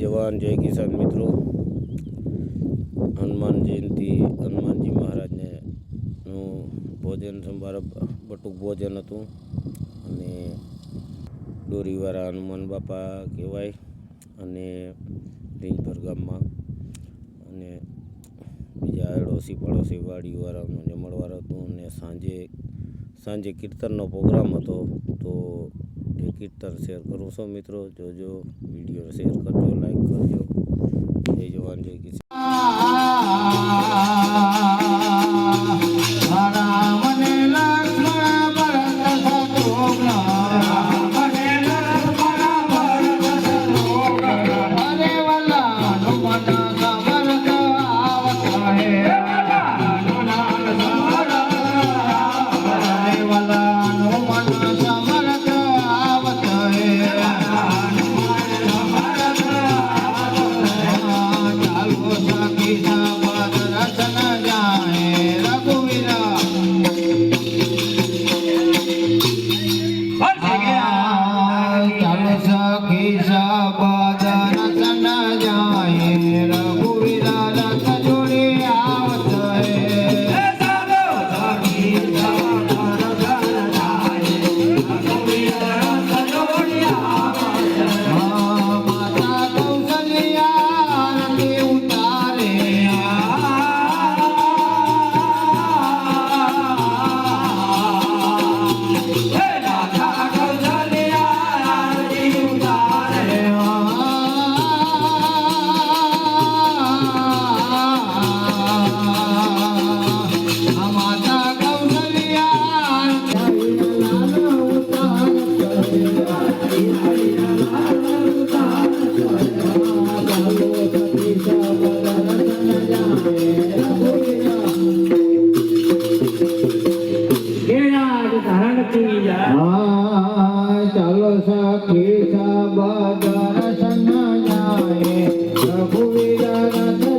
જવાન જય કિસાન મિત્રો. હનુમાન જયંતિ, હનુમાનજી મહારાજને નું ભોજન સંભાર બટુક ભોજન હતું. અને દોરીવાળા હનુમાન બાપા કહેવાય, અને દિનભર ગામમાં. અને બીજા અડોશી પડોશી વાડીવાળાનું જમણવાર હતું. અને સાંજે સાંજે કીર્તનનો પ્રોગ્રામ હતો. તો એ કીર્તન શેર કરું. છું મિત્રો, જોજો, વીડિયો શેર કરજો લાઈક કરજો. જય જવાન, જય કિસાન. ચાલો સખી સબદર સન પ્રભુ રઘુવીર